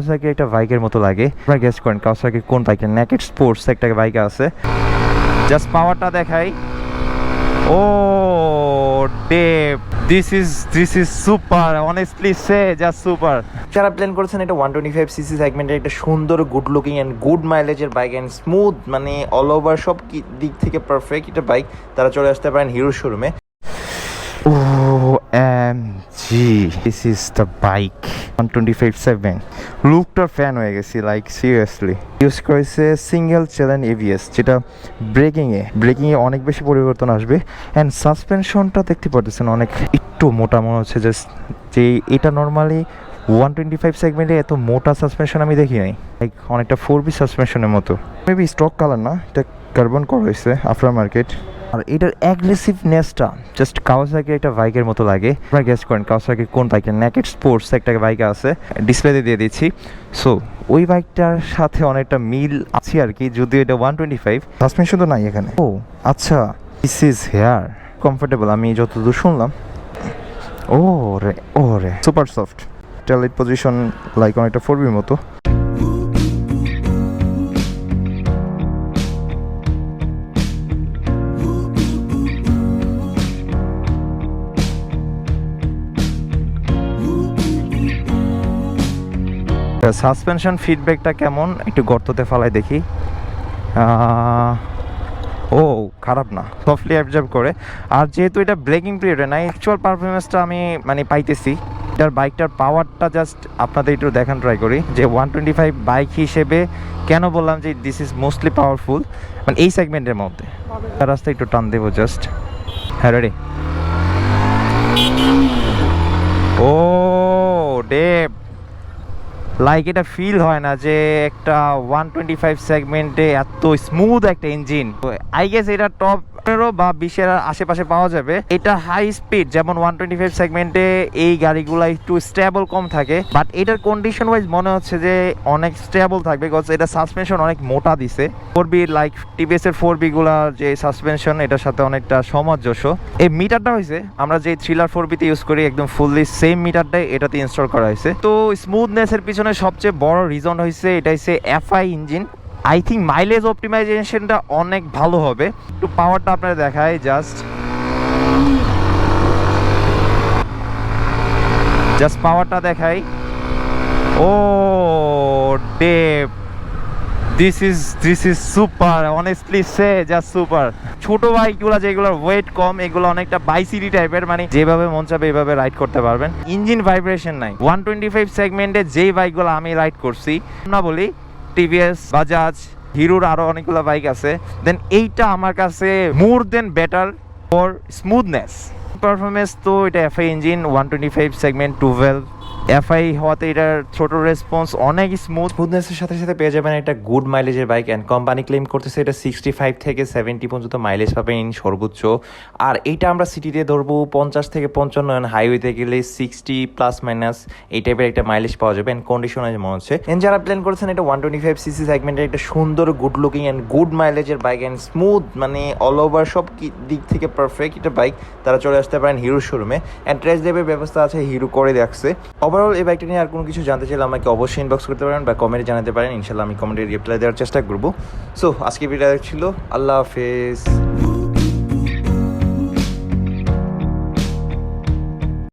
Kawasaki একটা বাইকের মতো লাগে। আপনারা গেস করেন কাওয়াসাকি কোন বাইকটা? নেকেট স্পোর্টস একটা বাইক আছে। জাস্ট পাওয়ারটা দেখাই। ও dep this is this is super honestly say just super যারা প্ল্যান করেছেন এটা ওয়ান টোয়েন্টি ফাইভ সিসি সেগমেন্টের একটা সুন্দর গুড লুকিং অ্যান্ড গুড মাইলেজের বাইক অ্যান্ড স্মুথ মানে অল ওভার সব দিক থেকে পারফেক্ট একটা বাইক তারা চলে আসতে পারেন হিরো শোরুমে O M G this is the bike one twenty five seven লুকটার fan হয়ে গেছি লাইক সিরিয়াসলি ইউজ করেছে সিঙ্গেল চ্যালেন এভিএস যেটা ব্রেকিংয়ে ব্রেকিংয়ে অনেক বেশি পরিবর্তন আসবে। অ্যান্ড সাসপেনশনটা দেখতে পারতেছেন অনেক, একটু মোটা মনে হচ্ছে জাস্ট যে এটা নর্মালি ওয়ান টোয়েন্টি ফাইভ সেগমেন্টে এত মোটা সাসপেনশন আমি দেখি নাই। লাইক অনেকটা ফোর বি সাসপেনশনের মতো। মেবি স্টক কালার না, এটা কার্বন করা হয়েছে আফটার মার্কেট আর এটার অ্যাগ্রেসিভনেসটা জাস্ট কাওয়াসাকি একটা বাইকের মতো লাগে। আপনারা গেস করেন কাওয়াসাকি কোন বাইকের? নেকেট স্পোর্টস একটা বাইক আছে ডিসপ্লেতে দিয়ে দিচ্ছি। সো ওই বাইকটার সাথে অনেকটা মিল আছে আর কি, যদিও এটা ওয়ান টোয়েন্টি ফাইভ সাসপেনশন তো নাই এখানে। ও আচ্ছা দিস ইজ হেয়ার কমফোর্টেবল আমি যতদূর শুনলাম। ও রে ও রে সুপার সফট টেলিট পজিশন লাইক অনেকটা ফোর বির মতো। সাসপেনশন ফিডব্যাকটা কেমন? একটু গর্ততে ফালাই দেখি। ও, খারাপ না। সফটলি অ্যাবজর্ব করে। আর যেহেতু এটা ব্রেকিং পিরিয়ডে না অ্যাকচুয়াল পারফরমেন্সটা আমি মানে পাইতেছি। এটার বাইকটার পাওয়ারটা জাস্ট আপনাদের একটু দেখান ট্রাই করি। যে ওয়ান টোয়েন্টি ফাইভ বাইক হিসেবে কেন বললাম যে দিস ইজ মোস্টলি পাওয়ারফুল মানে এই সেগমেন্টের মধ্যে। তার রাস্তা একটু টান দেবো জাস্ট হ্যাঁ রেডি ও ডেপ লাইক এটা ফিল হয় না যে একটা ওয়ান টোয়েন্টি ফাইভ সেগমেন্টে এত স্মুথ একটা ইঞ্জিন আই গেস এটা টপ পনেরো বা বিশের আশেপাশে পাওয়া যাবে। এটা হাই স্পিড যেমন ওয়ান টোয়েন্টি ফাইভ সেগমেন্টে এই গাড়িগুলো একটু স্টেবল কম থাকে। বাট এটার কন্ডিশন ওয়াইজ মনে হচ্ছে যে অনেক স্টেবল থাকবে বিকজ এটা সাসপেনশন অনেক মোটা দিছে। ফোর বি লাইক টিভিএস এর ফোর বি গুলার যে সাসপেনশন এটার সাথে অনেকটা সামঞ্জস্য। এই মিটারটা হয়েছে আমরা যে থ্রিলার ফোর বিতে ইউজ করি, একদম ফুললি সেম মিটারটাই এটাতে ইনস্টল করা হয়েছে তো স্মুথনেস এর পিছনে সবচেয়ে বড় রিজন হয়েছে এটা হচ্ছে FI engine I think mileage অপটিমাইজেশনটা অনেক ভালো হবে। একটু পাওয়ারটা আপনারা দেখায় জাস্ট জাস্ট পাওয়ারটা দেখাই। ও dep this is this is super honestly say just super ছোট বাইকগুলো যেগুলোর ওয়েট কম, এগুলো অনেকটা বাইসিডি টাইপের মানে যেভাবে মন চাবে এইভাবে রাইড করতে পারবেন। ইঞ্জিন ভাইব্রেশন নাই। ওয়ান টোয়েন্টি ফাইভ সেগমেন্টে যেই বাইকগুলো আমি রাইড করছি না বলি টিভিএস বাজাজ হিরোর আরও অনেকগুলো বাইক আছে। দেন এইটা আমার কাছে more then better for smoothness performance তো এটা FI engine one twenty five segment twelve FI হওয়াতে এটার ছোট রেসপন্স অনেক স্মুথ স্মুথনেসের সাথে সাথে পেয়ে যাবেন একটা গুড মাইলেজের বাইক অ্যান্ড কোম্পানি ক্লেম করতেছে এটা সিক্সটি ফাইভ থেকে সেভেন্টি পর্যন্ত মাইলেজ পাবেন সর্বোচ্চ। আর এইটা আমরা সিটিতে ধরবো পঞ্চাশ থেকে পঞ্চান্ন হাইওয়েতে গেলে সিক্সটি প্লাস মাইনাস এই টাইপের একটা মাইলেজ পাওয়া যাবে অ্যান্ড কন্ডিশন মনে হচ্ছে। এন্ড যারা প্ল্যান করেছেন এটা ওয়ান টোয়েন্টি ফাইভ সিসি সেগমেন্টের একটা সুন্দর গুড লুকিং অ্যান্ড গুড মাইলেজের বাইক অ্যান্ড স্মুথ মানে অল ওভার সব দিক থেকে পারফেক্ট একটা বাইক তারা চলে আসতে পারেন হিরো শোরুমে অ্যান্ড ট্রেস ড্রাইভের ব্যবস্থা আছে হিরো করে রাখছে। ওভারঅল এই বাইকটা নিয়ে আর কোনো কিছু জানতে চাইলে আমাকে অবশ্যই ইনবক্স করতে পারেন বা কমেন্টে জানাতে পারেন। ইনশাল্লাহ আমি কমেন্টে রিপ্লাই দেওয়ার চেষ্টা করব। সো আজকে ভিডিও ছিল। আল্লাহ হাফেজ।